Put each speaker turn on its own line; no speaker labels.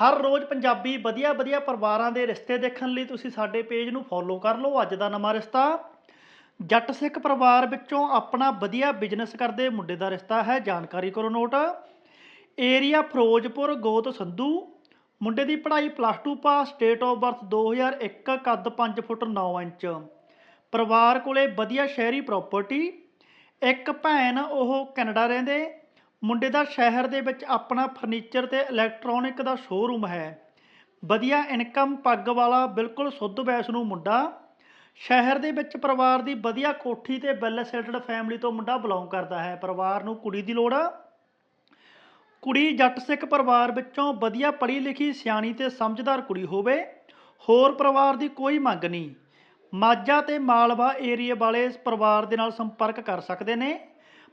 ਹਰ ਰੋਜ਼ ਪੰਜਾਬੀ ਵਧੀਆ ਵਧੀਆ ਪਰਿਵਾਰਾਂ ਦੇ ਰਿਸ਼ਤੇ ਦੇਖਣ ਲਈ ਤੁਸੀਂ ਸਾਡੇ ਪੇਜ ਨੂੰ ਫੋਲੋ ਕਰ ਲਓ। ਅੱਜ ਦਾ ਨਵਾਂ ਰਿਸ਼ਤਾ ਜੱਟ ਸਿੱਖ ਪਰਿਵਾਰ ਵਿੱਚੋਂ ਆਪਣਾ ਵਧੀਆ ਬਿਜ਼ਨਸ ਕਰਦੇ ਮੁੰਡੇ ਦਾ ਰਿਸ਼ਤਾ ਹੈ। ਜਾਣਕਾਰੀ ਕਰੋ ਨੋਟ ਏਰੀਆ ਫਿਰੋਜ਼ਪੁਰ, ਗੋਤ ਸੰਧੂ। ਮੁੰਡੇ ਦੀ ਪੜ੍ਹਾਈ plus 2 pass date of birth 2001 ਕੱਦ 5 ਫੁੱਟ 9 ਇੰਚ। ਪਰਿਵਾਰ ਕੋਲੇ ਵਧੀਆ ਸ਼ਹਿਰੀ ਪ੍ਰਾਪਰਟੀ ਇੱਕ ਭੈਣ, ਉਹ ਕੈਨੇਡਾ ਰਹਿੰਦੇ। ਮੁੰਡੇ ਦਾ ਸ਼ਹਿਰ ਦੇ ਵਿੱਚ ਆਪਣਾ ਫਰਨੀਚਰ ਤੇ ਇਲੈਕਟ੍ਰੋਨਿਕ ਦਾ ਸ਼ੋਰੂਮ ਹੈ। ਵਧੀਆ ਇਨਕਮ ਪੱਗ ਵਾਲਾ ਬਿਲਕੁਲ ਸੁੱਧ ਵੈਸ਼ਨੂੰ ਮੁੰਡਾ। ਸ਼ਹਿਰ ਦੇ ਵਿੱਚ ਪਰਿਵਾਰ ਦੀ ਵਧੀਆ ਕੋਠੀ ਤੇ ਵੈਲ ਸੈਟਲਡ ਫੈਮਿਲੀ ਤੋਂ ਮੁੰਡਾ ਬਿਲੋਂਗ ਕਰਦਾ ਹੈ। ਪਰਿਵਾਰ ਨੂੰ ਕੁੜੀ ਦੀ ਲੋੜ ਆ। ਕੁੜੀ ਜੱਟ ਸਿੱਖ ਪਰਿਵਾਰ ਵਿੱਚੋਂ ਵਧੀਆ ਪੜ੍ਹੀ ਲਿਖੀ ਸਿਆਣੀ ਤੇ ਸਮਝਦਾਰ ਕੁੜੀ ਹੋਵੇ, ਹੋਰ ਪਰਿਵਾਰ ਦੀ ਕੋਈ ਮੰਗ ਨਹੀਂ। ਮਾਝਾ ਤੇ ਮਾਲਵਾ ਏਰੀਆ ਵਾਲੇ ਇਸ ਪਰਿਵਾਰ ਦੇ ਨਾਲ ਸੰਪਰਕ ਕਰ ਸਕਦੇ ਨੇ।